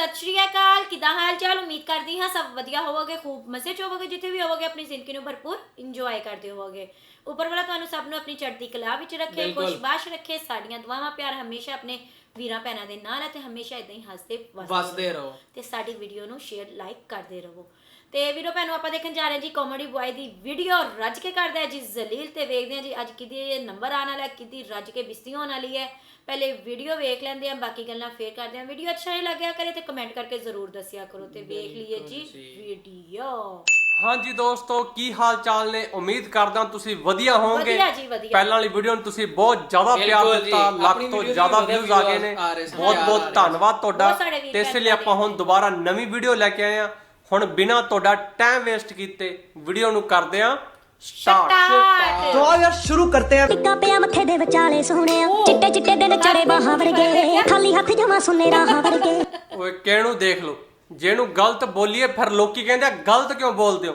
ਸਤਿ ਸ਼੍ਰੀ ਅਕਾਲ ਕਿਦਾਂ ਹਾਲ ਚਾਲ ਉਮੀਦ ਕਰਦੀ ਹਾਂ ਸਭ ਵਧੀਆ ਹੋਵੋਗੇ ਖੂਬ ਮਜ਼ੇ ਚ ਹੋਵੋਗੇ ਜਿੱਥੇ ਵੀ ਹੋਵੋਗੇ ਆਪਣੀ ਜ਼ਿੰਦਗੀ ਨੂੰ ਭਰਪੂਰ ਇੰਜੋਏ ਕਰਦੇ ਹੋਵੋਗੇ। ਉੱਪਰ ਵਾਲਾ ਤੁਹਾਨੂੰ ਸਭ ਨੂੰ ਆਪਣੀ ਚੜ੍ਹਦੀ ਕਲਾ ਵਿੱਚ ਰੱਖੇ ਬਿਲਕੁਲ। ਖੁਸ਼ਬਾਸ਼ ਰੱਖੇ ਸਾਡੀਆਂ ਦੁਆਵਾਂ ਪਿਆਰ ਹਮੇਸ਼ਾ ਆਪਣੇ ਵੀਰਾਂ ਭੈਣਾਂ ਦੇ ਨਾਲ ਹੈ ਤੇ ਹਮੇਸ਼ਾ ਇਦਾਂ ਹੀ ਹੱਸਦੇ ਵਸਦੇ ਰਹੋ। ਤੇ ਸਾਡੀ ਵੀਡੀਓ ਨੂੰ ਸ਼ੇਅਰ ਲਾਈਕ ਕਰਦੇ ਰਹੋ। ਤੇ ਵੀਰੋ ਭੈਣੋ ਆਪਾਂ ਦੇਖਣ ਜਾ ਰਹੇ ਹਾਂ ਜੀ ਕਾਮੇਡੀ ਬॉय ਦੀ ਵੀਡੀਓ ਰੱਜ ਕੇ ਕਰਦਾ ਹੈ ਜੀ ਜ਼ਲੀਲ ਤੇ ਵੇਖਦੇ ਹਾਂ ਜੀ ਅੱਜ ਕਿਹਦੀ ਨੰਬਰ ਆਉਣ ਵਾਲਾ ਹੈ ਕਿਹਦੀ ਰੱਜ ਕੇ ਬਿਸਤੀ ਹੋਣ ਵਾਲੀ ਹੈ। ਪਹਿਲੇ ਵੀਡੀਓ ਵੇਖ ਲੈਂਦੇ ਹਾਂ ਬਾਕੀ ਗੱਲਾਂ ਫੇਰ ਕਰਦੇ ਹਾਂ। ਵੀਡੀਓ ਅੱਛਾ ਹੀ ਲੱਗਿਆ ਕਰੇ ਤੇ ਕਮੈਂਟ ਕਰਕੇ ਜ਼ਰੂਰ ਦੱਸਿਆ ਕਰੋ ਤੇ ਵੇਖ ਲਈਏ ਜੀ ਵੀਡੀਓ ਹਾਂਜੀ ਦੋਸਤੋ ਕੀ ਹਾਲ ਚਾਲ ਨੇ? ਉਮੀਦ ਕਰਦਾ ਤੁਸੀਂ ਵਧੀਆ ਹੋਵੋਗੇ। ਵਧੀਆ ਜੀ, ਵਧੀਆ। ਪਹਿਲਾਂ ਵਾਲੀ ਵੀਡੀਓ ਨੂੰ ਤੁਸੀਂ ਬਹੁਤ ਜ਼ਿਆਦਾ ਪਿਆਰ ਬਿਲਕੁਲ ਜੀ। ਦਿੱਤਾ। ਲੱਖ ਆਪਣੀ ਤੋਂ video ਜ਼ਿਆਦਾ ਵਧੀਆ ਵਿਊਜ਼ ਆ ਗਏ ਨੇ। ਆ ਰਹੇ ਸਨ, ਬਹੁਤ ਬਹੁਤ। ਧੰਨਵਾਦ ਤੁਹਾਡਾ। ਬਹੁਤ ਵੀ ਤੇ ਇਸ ਲਈ ਆਪਾਂ ਹੁਣ ਦੁਬਾਰਾ ਨਵੀਂ ਵੀਡੀਓ ਲੈ ਕੇ ਆਏ ਆ ਹੁਣ ਬਿਨਾ ਤੁਹਾਡਾ ਟਾਈਮ ਵੇਸਟ ਕੀਤੇ ਵੀਡੀਓ ਨੂੰ ਕਰਦੇ ਆ ਸਟਾਰਟ ਦੋ ਯਾਰ ਸ਼ੁਰੂ ਕਰਤੇ ਆ। ਟਿੱਕਾ ਪਿਆ ਮੱਥੇ ਦੇ ਵਿਚਾਲੇ ਸੋਹਣਿਆ। ਚਿੱਟੇ ਚਿੱਟੇ ਦਿਨ ਚੜੇ ਬਾਹਾਂ ਵਰਗੇ। ਖਾਲੀ ਹੱਥ ਜਮਾ ਸੁਨੇ ਰਾਹਾਂ ਵਰਗੇ। ਓਏ ਕਿਹਨੂੰ ਦੇਖ ਲੋ ਜਿਹਨੂੰ ਗਲਤ ਬੋਲੀਏ ਫਿਰ ਲੋਕੀ ਕਹਿੰਦੇ ਆ ਗਲਤ ਕਿਉਂ ਬੋਲਦੇ ਹੋ?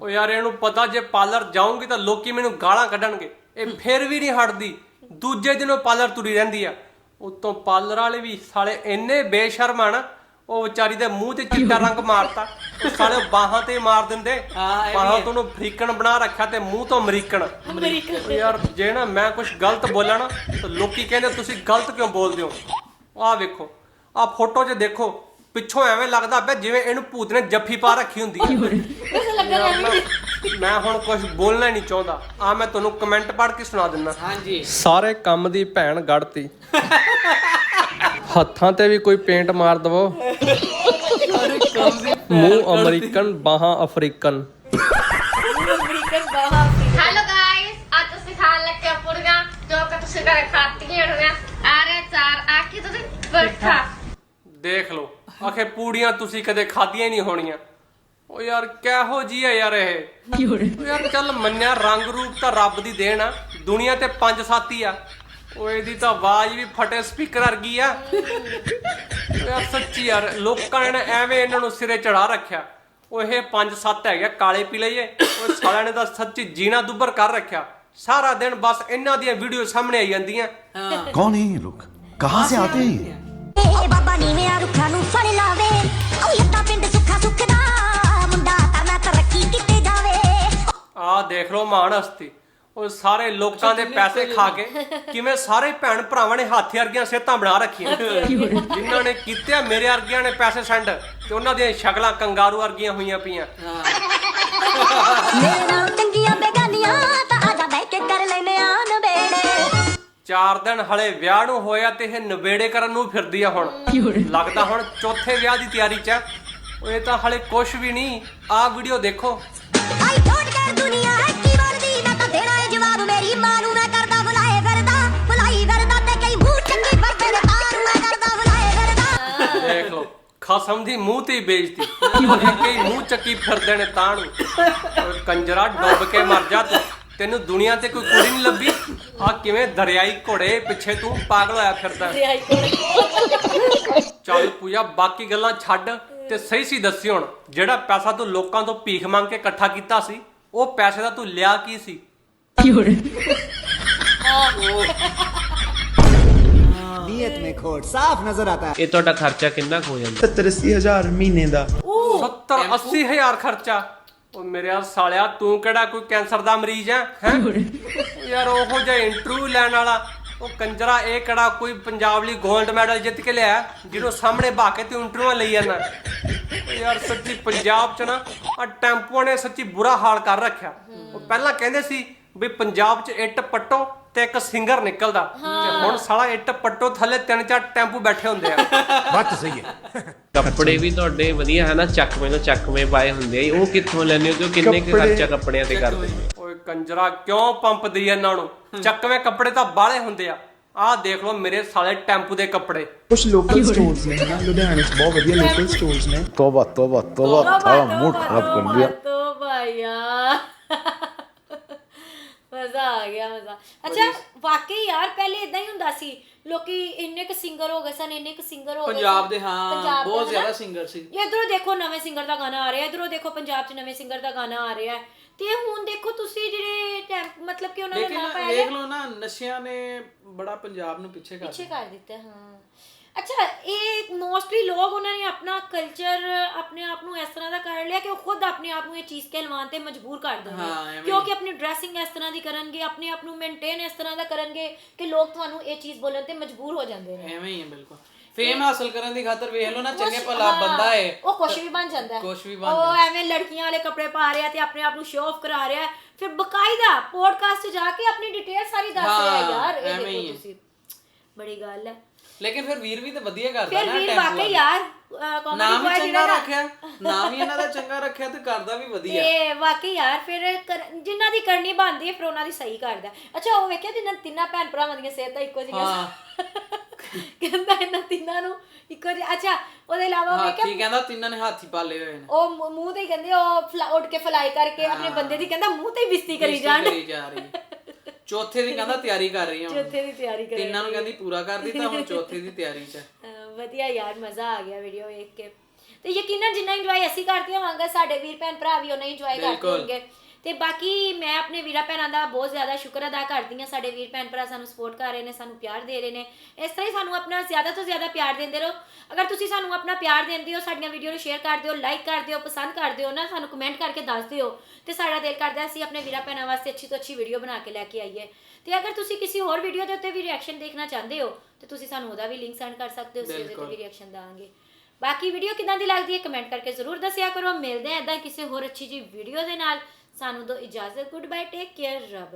ਓ ਯਾਰ ਇਹਨੂੰ ਪਤਾ ਜੇ ਪਾਰਲਰ ਜਾਉਂਗੀ ਤਾਂ ਲੋਕੀ ਮੈਨੂੰ ਗਾਲਾਂ ਕੱਢਣਗੇ। ਇਹ ਫਿਰ ਵੀ ਨਹੀਂ ਹਟਦੀ। ਦੂਜੇ ਦਿਨੋਂ ਪਾਰਲਰ ਤੁਰੀ ਰਹਿੰਦੀ ਆ। ਉਤੋਂ ਪਾਰਲਰ ਵਾਲੇ ਵੀ ਸਾਲੇ ਇੰਨੇ ਬੇਸ਼ਰਮ ਆ ਨਾ ਉਹ ਵਿਚਾਰੀ ਦੇ ਮੂੰਹ ਤੇ ਚਿੱਟਾ ਰੰਗ ਮਾਰਤਾ। ਸਾਲੇ ਬਾਹਾਂ ਤੇ ਮਾਰ ਦਿੰਦੇ। ਹਾਂ, ਇਹ ਵੀ ਬਾਹਾਂ ਹੈ। ਤੋਂ ਉਹਨੂੰ ਫਰੀਕਣ ਬਣਾ ਰੱਖਿਆ ਤੇ ਮੂੰਹ ਤੋਂ ਅਮਰੀਕਨ ਯਾਰ ਜੇ ਨਾ ਮੈਂ ਕੁਝ ਗਲਤ ਬੋਲਾਂ ਨਾ ਤਾਂ ਲੋਕੀ ਕਹਿੰਦੇ ਤੁਸੀਂ ਗਲਤ ਕਿਉਂ ਬੋਲਦੇ ਹੋ? ਆਹ ਵੇਖੋ ਆਹ ਫੋਟੋ 'ਚ ਦੇਖੋ ਪਿੱਛੋਂ ਐਵੇਂ ਲੱਗਦਾ ਪਿਆ ਜਿਵੇਂ ਇਹਨੂੰ ਭੂਤ ਨੇ ਜੱਫੀ ਪਾ ਰੱਖੀ ਹੁੰਦੀ ਹੈ। ਯਾਰ ਮੈਂ ਹੁਣ ਕੁਝ ਬੋਲਣਾ ਹੀ ਨਹੀਂ ਚਾਹੁੰਦਾ। ਆ ਮੈਂ ਤੁਹਾਨੂੰ ਕਮੈਂਟ ਪੜ੍ਹ ਕੇ ਸੁਣਾ ਦਿੰਦਾ। ਹਾਂਜੀ। ਸਾਰੇ ਕੰਮ ਦੀ ਭੈਣ ਗੜਤੀ। ਹੱਥਾਂ ਤੇ ਵੀ ਕੋਈ ਪੇਂਟ ਮਾਰ ਦਵੋ। ਮੂੰਹ ਅਮਰੀਕਨ ਬਾਹਾਂ ਅਫਰੀਕਨ। ਅਮਰੀਕਨ ਬਾਹਾਂ ਹੈਲੋ ਗਾਇਸ ਅੱਜ ਅਸੀਂ ਖਾਣ ਲੱਗੇ ਪੁੜੀਆਂ ਜੋ ਕਿ ਤੁਸੀਂ ਘਰੇ ਖਾਤੀਆਂ ਹੋਣਗੀਆਂ ਆ ਰਹੇ ਚਾਰ ਆ ਕੇ ਤੁਸੀਂ? ਬੈਠਾ ਦੇਖ ਲਓ ਆਖੇ ਪੂੜੀਆਂ ਤੁਸੀਂ ਕਦੇ ਖਾਧੀਆਂ ਹੀ ਨਹੀਂ ਹੋਣੀਆਂ। ਓ ਯਾਰ ਕਿਹੋ ਜੀ ਆ ਯਾਰ ਇਹ? ਓ ਯਾਰ ਚੱਲ ਮੰਨਿਆ ਰੰਗ ਰੂਪ ਤਾਂ ਰੱਬ ਦੀ ਦੇਣ ਆ। ਦੁਨੀਆ ਤੇ ਪੰਜ ਸੱਤ ਹੀ ਆ। ਓਏ ਦੀ ਤਾਂ ਆਵਾਜ਼ ਵੀ ਫਟੇ ਸਪੀਕਰ ਵਰਗੀ ਆ। ਯਾਰ ਸੱਚੀ ਯਾਰ ਲੋਕਾਂ ਨੇ ਐਵੇਂ ਇਹਨਾਂ ਨੂੰ ਸਿਰੇ ਚੜਾ ਰੱਖਿਆ। ਉਹ ਇਹ 5-7 ਹੈਗੇ ਕਾਲੇ ਪੀ ਲਈਏ ਉਹ ਸਾਲਿਆਂ ਨੇ ਤਾਂ ਸੱਚੀ ਜੀਣਾ ਦੁੱਬਰ ਕਰ ਰੱਖਿਆ। ਸਾਰਾ ਦਿਨ ਬਸ ਇਹਨਾਂ ਦੀਆਂ ਵੀਡੀਓ ਸਾਹਮਣੇ ਆਈ ਜਾਂਦੀਆਂ। ਕੌਣ ਹੈ ਲੋਕ? ਕਹਾਂ ਸੇ ਆਤੇ ਹੈ ਇਹ ਬਾਬਾ ਨੀਵੇਂ ਆ ਰੁੱਖਾਂ ਨੂੰ ਫੜ ਲਾਵੇ। ਉਹ ਲੱਗਾ ਪਿੰਡ ਸੁੱਖਾ ਸੁੱਖਦਾ। ਮੁੰਡਾ ਕਰਨਾ ਤਰੱਕੀ ਕਿਤੇ ਜਾਵੇ। ਆ ਦੇਖ ਲਓ ਮਾਨ ਹਸਤੀ। ਉਹ ਸਾਰੇ ਲੋਕਾਂ ਦੇ ਪੈਸੇ ਖਾ ਕੇ ਕਿਵੇਂ ਸਾਰੇ ਭੈਣ ਭਰਾਵਾਂ ਨੇ ਹਾਥੀ ਵਰਗੀਆਂ ਸਿਹਤਾਂ ਬਣਾ ਰੱਖੀਆਂ। ਜਿਨ੍ਹਾਂ ਨੇ ਕੀਤੇ ਆ ਮੇਰੇ ਵਰਗੀਆਂ ਨੇ ਪੈਸੇ ਸੈਂਡ ਤੇ ਉਹਨਾਂ ਦੀਆਂ ਸ਼ਕਲਾਂ ਕੰਗਾਰੂ ਵਰਗੀਆਂ ਹੋਈਆਂ ਪਈਆਂ। ਮੇਰੇ ਨਾਲ ਚੰਗੀਆਂ ਬੇਗਾਨੀਆਂ ਤਾਂ ਆਜਾ ਬਹਿ ਕੇ ਕਰ ਲੈਨੇ ਆ ਨਵੇੜੇ। ਚਾਰ ਦਿਨ ਹਲੇ ਵਿਆਹ ਨੂੰ ਹੋਇਆ ਤੇ ਇਹ ਨਵੇੜੇ ਕਰਨ ਨੂੰ ਫਿਰਦੀ ਆ ਹੁਣ। ਲੱਗਦਾ ਹੁਣ ਚੌਥੇ ਵਿਆਹ ਦੀ ਤਿਆਰੀ 'ਚ ਆ। ਉਹ ਇਹ ਤਾਂ ਹਲੇ ਕੁਝ ਵੀ ਨਹੀਂ। ਆਹ ਵੀਡੀਓ ਦੇਖੋ। ਆਈ ਡੋਂਟ ਕੇਅਰ ਖਸਮ ਦੀ ਮੂੰਹ ਤੇ ਹੀ ਬੇਇੱਜ਼ਤੀ। ਹੀ ਮੂੰਹ ਚੱਕੀ ਫਿਰਦੇ ਨੇ ਤਾਂ ਨੂੰ ਓਏ ਕੰਜਰਾ ਡੁੱਬ ਕੇ ਮਰ ਜਾ ਤੂੰ। ਤੈਨੂੰ ਦੁਨੀਆ ਤੇ ਕੋਈ ਕੁੜੀ ਨਹੀਂ ਲੱਭੀ। ਆ ਕਿਵੇਂ ਦਰਿਆਈ ਘੋੜੇ ਪਿੱਛੇ ਤੂੰ ਪਾਗਲ ਹੋਇਆ ਫਿਰਦਾ। ਚੱਲ ਪੂਜਾ ਬਾਕੀ ਗੱਲਾਂ ਛੱਡ ਤੇ ਸਹੀ ਸੀ ਦੱਸੀ ਹੁਣ। ਜਿਹੜਾ ਪੈਸਾ ਤੂੰ ਲੋਕਾਂ ਤੋਂ ਭੀਖ ਮੰਗ ਕੇ ਇਕੱਠਾ ਕੀਤਾ ਸੀ ਉਹ ਪੈਸੇ ਦਾ ਤੂੰ ਲਿਆ ਕੀ ਸੀ? ਨੀਅਤ ਮੇ ਖੋਟ ਸਾਫ਼ ਨਜ਼ਰ ਆਤਾ ਹੈ। ਇਹ ਤੁਹਾਡਾ ਖਰਚਾ ਕਿੰਨਾ ਹੋ ਜਾਂਦਾ? 70000 ਮਹੀਨੇ ਦਾ। 70 80000 ਖਰਚਾ। ਉਹ ਮੇਰੇ ਆ ਸਾਲਿਆ ਤੂੰ ਕਿਹੜਾ ਕੋਈ ਕੈਂਸਰ ਦਾ ਮਰੀਜ਼ ਹੈ? ਹੈਂ? ਯਾਰ ਉਹੋ ਜਿਹਾ ਇੰਟਰਵਿਊ ਲੈਣ ਵਾਲਾ। ਉਹ ਕੰਜਰਾ ਇਹ ਕਿਹੜਾ ਕੋਈ ਪੰਜਾਬ ਲਈ 골ਡ ਮੈਡਲ ਜਿੱਤ ਕੇ ਲਿਆ ਜਿਹਨੂੰ ਸਾਹਮਣੇ ਬਾ ਕੇ ਤੂੰ ਇੰਟਰਵਿਊ ਲਈ ਜਾਂਦਾ? ਯਾਰ ਸੱਚੀ ਪੰਜਾਬ 'ਚ ਨਾ ਆ ਟੈਂਪੂਆਂ ਨੇ ਸੱਚੀ ਬੁਰਾ ਹਾਲ ਕਰ ਰੱਖਿਆ। ਉਹ ਪਹਿਲਾਂ ਕਹਿੰਦੇ ਸੀ ਵੀ ਪੰਜਾਬ 'ਚ ਇੱਟ ਪੱਟੋ ਤੇ ਇੱਕ ਸਿੰਗਰ ਨਿਕਲਦਾ। ਤੇ ਹੁਣ ਸਾਲਾ ਇੱਟ ਪੱਟੋ ਥੱਲੇ ਤਿੰਨ ਚਾਰ ਟੈਂਪੂ ਬੈਠੇ ਹੁੰਦੇ ਆ। ਬੱਤ ਸਹੀ ਹੈ। ਕੱਪੜੇ ਵੀ ਤੁਹਾਡੇ ਵਧੀਆ ਹੈ ਨਾ ਚੱਕਵੇਂ ਤੋਂ ਚੱਕਵੇਂ ਪਾਏ ਹੁੰਦੇ ਆ ਉਹ ਕਿੱਥੋਂ ਲੈਂਦੇ ਹੋ ਤੇ ਉਹ ਕਿੰਨੇ ਕੁ ਖਰਚਾ ਕੱਪੜਿਆਂ ਤੇ ਕਰਦੇ ਹੋ ਓਏ ਕੰਜਰਾ ਕਿਉਂ ਪੰਪਦੀ ਐ ਇਹਨਾਂ ਨੂੰ? ਚੱਕਵੇਂ ਕੱਪੜੇ ਤਾਂ ਬਾਹਲੇ ਹੁੰਦੇ ਆ। ਆਹ ਦੇਖ ਲਓ ਮੇਰੇ ਸਾਲੇ ਟੈਂਪੂ ਦੇ ਕੱਪੜੇ। ਕੁਝ ਲੋਕਲ ਸਟੋਰਸ ਨੇ ਨਾ ਲੁਧਿਆਣੇ 'ਚ ਬਹੁਤ ਵਧੀਆ ਲੋਕਲ ਸਟੋਰਸ ਨੇ। ਤੋਬਾ ਤੋਬਾ ਤੋਬਾ ਥਾ ਮੂਡ ਖਰਾਬ ਕਰ ਦਿਆ ਤੋਬਾ ਯਾਰ। ਆ ਗਿਆ ਮਜ਼ਾ ਅੱਛਾ ਵਾਕਈ ਯਾਰ ਪਹਿਲੇ ਇਦਾਂ ਹੀ ਹੁੰਦਾ ਸੀ ਲੋਕੀ ਇੰਨੇ ਕੁ ਸਿੰਗਰ ਹੋ ਗਏ ਸਨ ਇੰਨੇ ਕੁ ਸਿੰਗਰ ਹੋ ਗਏ ਪੰਜਾਬ। ਦੇ ਹਾਂ ਬਹੁਤ? ਜ਼ਿਆਦਾ ਸਿੰਗਰ ਸੀ ਇਧਰੋਂ ਦੇਖੋ ਨਵੇਂ ਸਿੰਗਰ ਦਾ ਗਾਣਾ ਆ ਰਿਹਾ ਇਧਰੋਂ ਦੇਖੋ ਪੰਜਾਬ 'ਚ ਨਵੇਂ ਸਿੰਗਰ ਦਾ ਗਾਣਾ ਆ ਰਿਹਾ। ਤੇ ਹੁਣ ਦੇਖੋ ਤੁਸੀਂ ਜਿਹੜੇ ਮਤਲਬ ਕਿ ਉਹਨਾਂ ਲੇਕਿਨ ਨਾਮ ਪਾਇਆ ਗਿਆ, ਲਓ ਨਾ ਨਸ਼ਿਆਂ ਨੇ ਬੜਾ ਪੰਜਾਬ ਨੂੰ ਪਿੱਛੇ ਕਰ ਪਿੱਛੇ ਕਰ ਦਿੱਤਾ ਹਾਂ ਅੱਛਾ ਮੋਸਟਲੀ ਲੋਕ ਉਹਨਾਂ ਨੇ ਆਪਣਾ ਕਲਚਰ ਆਪਣੇ ਆਪ ਨੂੰ ਇਸ ਤਰ੍ਹਾਂ ਦਾ ਕਰ ਲਿਆ ਕਿ ਉਹ ਖੁਦ ਆਪਣੇ ਆਪ ਨੂੰ ਇਹ ਚੀਜ਼ ਕਹਿਲਵਾਨ ਤੇ ਮਜਬੂਰ ਕਰ ਹਾਂ, ਦਿੰਦੇ ਕਿਉਂਕਿ ਆਪਣੀ ਡਰੈਸਿੰਗ ਇਸ ਤਰ੍ਹਾਂ ਦੀ ਕਰਨਗੇ ਆਪਣੇ ਆਪ ਨੂੰ ਮੇਨਟੇਨ ਇਸ ਤਰ੍ਹਾਂ ਦਾ ਕਰਨਗੇ ਕਿ ਲੋਕ ਤੁਹਾਨੂੰ ਇਹ ਚੀਜ਼ ਬੋਲਣ ਤੇ ਮਜਬੂਰ ਹੋ ਜਾਂਦੇ ਨੇ। ਐਵੇਂ ਹੀ ਹੈ ਬਿਲਕੁਲ। ਫੇਮ ਹਾਸਲ ਕਰਨ ਦੀ ਖਾਤਰ ਵੇਖ ਲਓ ਨਾ ਚੰਗੇ ਭਲਾ ਹਾਂ, ਬੰਦਾ ਏ ਉਹ ਕੁਛ ਵੀ ਬਣ ਜਾਂਦਾ ਹੈ। ਕੁਛ ਵੀ ਬਣ ਉਹ ਐਵੇਂ ਲੜਕੀਆਂ ਵਾਲੇ ਕੱਪੜੇ ਪਾ ਰਿਹਾ ਤੇ ਆਪਣੇ ਆਪ ਨੂੰ ਸ਼ੋਅ ਆਫ ਕਰਾ ਰਿਹਾ ਹੈ। ਫਿਰ ਬਕਾਇਦਾ ਪੋਡਕਾਸਟ 'ਚ ਜਾ ਕੇ ਆਪਣੀ ਡਿਟੇਲ ਸਾਰੀ ਦੱਸ ਰਿਹਾ ਹੈ ਹਾਂ, ਯਾਰ ਇਹ ਹੀ ਦੇਖੋ ਹੈ। ਤੁਸੀਂ। ਬੜੀ ਗੱਲ ਹੈ। ਲੇਕਿਨ ਫਿਰ ਵੀਰ ਵੀ ਤਾਂ ਵਧੀਆ ਕਰਦਾ ਫਿਰ ਨਾ ਵੀਰ ਟੈਂਪੂ ਵਾਕਈ। ਯਾਰ ਕਾਮੇਡੀ ਨਾਮ ਬॉय ਚੰਗਾ ਜਿਹੜਾ ਰੱਖਿਆ ਨਾਮ ਹੀ ਇਹਨਾਂ ਦਾ ਚੰਗਾ ਰੱਖਿਆ ਤੇ ਕਰਦਾ ਵੀ ਵਧੀਆ ਇਹ ਵਾਕਈ ਯਾਰ ਫਿਰ ਕਰ- ਜਿਨ੍ਹਾਂ ਦੀ ਕਰਨੀ ਬਣਦੀ ਹੈ ਫਿਰ ਉਹਨਾਂ ਦੀ ਸਹੀ ਕਰਦਾ। ਅੱਛਾ ਉਹ ਵੇਖਿਆ ਜਿਨ੍ਹਾਂ ਤਿੰਨਾਂ ਭੈਣ ਭਰਾਵਾਂ ਦੀਆਂ ਸਿਹਤਾਂ ਇੱਕੋ ਜਿਹੀਆਂ ਹਾਂ। ਕਹਿੰਦਾ ਇਹਨਾਂ ਤਿੰਨਾਂ ਨੂੰ ਇੱਕੋ ਜਿਹਾ ਅੱਛਾ ਉਹਦੇ ਇਲਾਵਾ ਉਹ ਵੇਖਿਆ ਹਾਥੀ ਕਹਿੰਦਾ ਤਿੰਨਾਂ ਨੇ ਹਾਥੀ ਪਾਲੇ ਹੋਏ ਨੇ ਉਹ ਮੂੰਹ- ਮੂੰਹ ਤੇ ਹੀ ਕਹਿੰਦੇ ਉਹ ਫਲਾ- ਉੱਡ ਕੇ ਫਲਾਈ ਕਰਕੇ ਆਪਣੇ ਬੰਦੇ ਦੀ ਕਹਿੰਦਾ ਮੂੰਹ ਤੇ ਹੀ ਬਿਸਤੀ ਕਰੀ ਜਾਣ ਕਰੀ ਜਾ ਰਹੀ। ਚੌਥੇ ਦੀ ਕਹਿੰਦਾ ਤਿਆਰੀ ਕਰ ਰਹੀ ਹਾਂ ਹੁਣ। ਚੌਥੇ ਦੀ ਤਿਆਰੀ ਕਰੀ ਤਿੰਨਾਂ ਨੂੰ ਕਹਿੰਦੀ ਪੂਰਾ ਕਰ ਦਿੱਤਾ ਹੁਣ ਚੌਥੇ ਦੀ ਤਿਆਰੀ 'ਚ ਹੈ। ਅਹ ਵਧੀਆ ਯਾਰ ਮਜ਼ਾ ਆ ਗਿਆ ਵੀਡੀਓ ਵੇਖ ਕੇ ਤੇ ਯਕੀਨਨ ਜਿੰਨਾ ਇੰਜੋਏ ਅਸੀਂ ਕਰਦੇ ਹੋਵਾਂਗੇ ਸਾਡੇ ਵੀਰ ਭੈਣ ਭਰਾ ਵੀ ਉਹਨਾਂ ਇੰਜੋਏ ਕਰਦੇ ਬਿਲਕੁਲ। ਹੋਣਗੇ ਤੇ ਬਾਕੀ ਮੈਂ ਆਪਣੇ ਵੀਰਾਂ ਭੈਣਾਂ ਦਾ ਬਹੁਤ ਜ਼ਿਆਦਾ ਸ਼ੁਕਰ ਅਦਾ ਕਰਦੀ ਹਾਂ। ਸਾਡੇ ਵੀਰ ਭੈਣ ਭਰਾ ਸਾਨੂੰ ਸਪੋਰਟ ਕਰ ਰਹੇ ਨੇ ਸਾਨੂੰ ਪਿਆਰ ਦੇ ਰਹੇ ਨੇ। ਇਸ ਤਰ੍ਹਾਂ ਹੀ ਸਾਨੂੰ ਆਪਣਾ ਜ਼ਿਆਦਾ ਤੋਂ ਜ਼ਿਆਦਾ ਪਿਆਰ ਦਿੰਦੇ ਰਹੋ। ਅਗਰ ਤੁਸੀਂ ਸਾਨੂੰ ਆਪਣਾ ਪਿਆਰ ਦਿੰਦੇ ਹੋ ਸਾਡੀਆਂ ਵੀਡੀਓ ਨੂੰ ਸ਼ੇਅਰ ਕਰਦੇ ਹੋ ਲਾਈਕ ਕਰਦੇ ਹੋ ਪਸੰਦ ਕਰਦੇ ਹੋ ਨਾ ਸਾਨੂੰ ਕਮੈਂਟ ਕਰਕੇ ਦੱਸਦੇ ਹੋ ਤੇ ਸਾਡਾ ਦਿਲ ਕਰਦਾ ਅਸੀਂ ਆਪਣੇ ਵੀਰਾਂ ਭੈਣਾਂ ਵਾਸਤੇ ਅੱਛੀ ਤੋਂ ਅੱਛੀ ਵੀਡੀਓ ਬਣਾ ਕੇ ਲੈ ਕੇ ਆਈਏ। ਤੇ ਅਗਰ ਤੁਸੀਂ ਕਿਸੇ ਹੋਰ ਵੀਡੀਓ ਦੇ ਉੱਤੇ ਵੀ ਰਿਐਕਸ਼ਨ ਦੇਖਣਾ ਚਾਹੁੰਦੇ ਹੋ ਤੇ ਤੁਸੀਂ ਸਾਨੂੰ ਉਹਦਾ ਵੀ ਲਿੰਕ ਸੈਂਡ ਕਰ ਸਕਦੇ ਹੋ ਅਸੀਂ ਉਹਦੇ ਤੇ। ਵੀ ਰਿਐਕਸ਼ਨ ਦਾਂਗੇ ਬਾਕੀ ਵੀਡੀਓ ਕਿਦਾਂ ਦੀ ਲੱਗਦੀ ਹੈ ਕਮੈਂਟ ਕਰਕੇ ਜ਼ਰੂਰ ਦੱਸਿਆ ਕਰੋ। ਮਿਲਦੇ ਆਂ ਇਦਾਂ ਕਿਸੇ ਹੋਰ ਅੱਛੀ ਜੀ ਵੀਡੀਓ ਦੇ ਨਾਲ। ਸਾਨੂੰ ਦੋ ਇਜਾਜ਼ਤ ਗੁੱਡ ਬਾਏ ਟੇਕ ਕੇਅਰ ਰੱਬ।